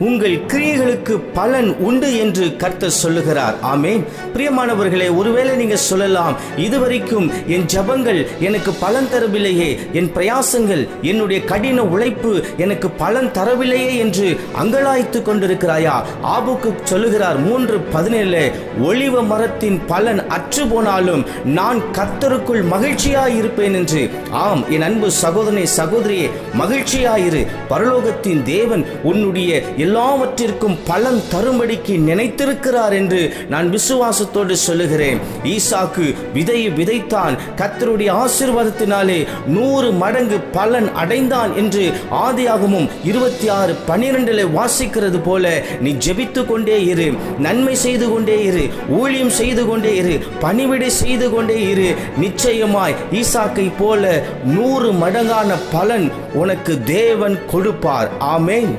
உங்கள் கிரியைகளுக்கு பலன் உண்டு என்று கர்த்தர் சொல்லுகிறார். ஆமேன். பிரியமானவர்களே ஒருவேளை நீங்க சொல்லலாம் இதுவரைக்கும் என் ஜபங்கள் எனக்கு பலன் தரவில்லையே என் பிரயாசங்கள் என்னுடைய கடின உழைப்பு எனக்கு பலன் தரவில்லையே என்று அங்கலாய்த்து கொண்டிருக்கிறாயா? ஆபுக்கு சொல்லுகிறார் மூன்று பதினேழு ஒளிவ மரத்தின் பலன் அற்று போனாலும் நான் கர்த்தருக்குள் மகிழ்ச்சியாய் இருப்பேன் என்று. ஆம் என் அன்பு சகோதரனே சகோதரியே மகிழ்ச்சியாயிரு. பரலோகத்தின் தேவன் உன்னுடைய எல்லாவற்றிற்கும் பலன் தரும்படிக்கு நினைத்திருக்கிறார் என்று நான் விசுவாசத்தோடு சொல்லுகிறேன். ஈசாக்கு விதையை விதைத்தான். கத்தருடைய ஆசீர்வாதத்தினாலே நூறு மடங்கு பலன் அடைந்தான் என்று ஆதியாகமும் இருபத்தி ஆறு பன்னிரெண்டில் வாசிக்கிறது போல நீ ஜெபித்து கொண்டே இரு நன்மை செய்து கொண்டே இரு ஊழியம் செய்து கொண்டே இரு பணிவிடை செய்து கொண்டே இரு. நிச்சயமாய் ஈசாக்கை போல நூறு மடங்கான பலன் உனக்கு தேவன் கொடுப்பார். ஆமேன்.